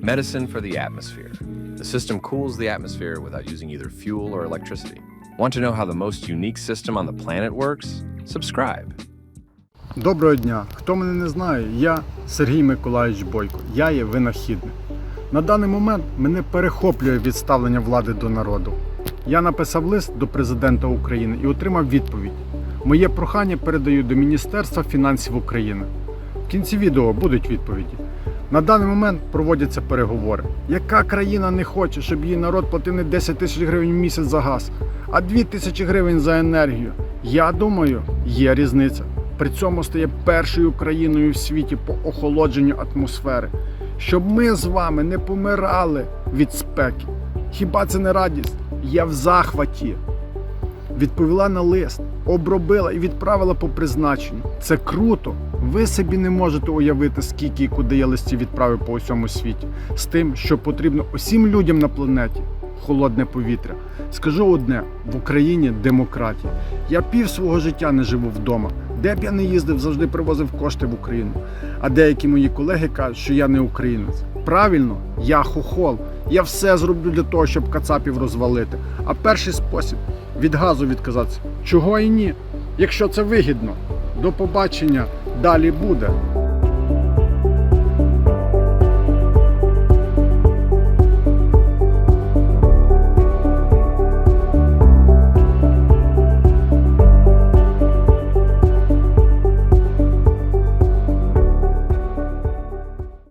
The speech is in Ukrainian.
Medicine for the atmosphere. The system cools the atmosphere without using either fuel or electricity. Want to know how the most unique system on the planet works? Subscribe. Доброго дня! Хто мене не знає, я Сергій Миколаївич Бойко. Я є винахідник. На даний момент мене перехоплює відставлення влади до народу. Я написав лист до президента України і отримав відповідь. Моє прохання передаю до Міністерства фінансів України. В кінці відео будуть відповіді. На даний момент проводяться переговори. Яка країна не хоче, щоб її народ платив не 10 тисяч гривень в місяць за газ, а 2 тисячі гривень за енергію? Я думаю, є різниця. При цьому стає першою країною в світі по охолодженню атмосфери. Щоб ми з вами не помирали від спеки. Хіба це не радість? Я в захваті відповіла на лист, обробила і відправила по призначенню. Це круто. Ви собі не можете уявити, скільки і куди я листів відправив по усьому світі, з тим, що потрібно усім людям на планеті. Холодне повітря. Скажу одне: в Україні демократія. Я пів свого життя не живу вдома. Де б я не їздив, завжди привозив кошти в Україну. А деякі мої колеги кажуть, що я не українець. Правильно, я хохол. Я все зроблю для того, щоб кацапів розвалити. А перший спосіб від газу відказатися. Чого і ні? Якщо це вигідно. До побачення далі буде.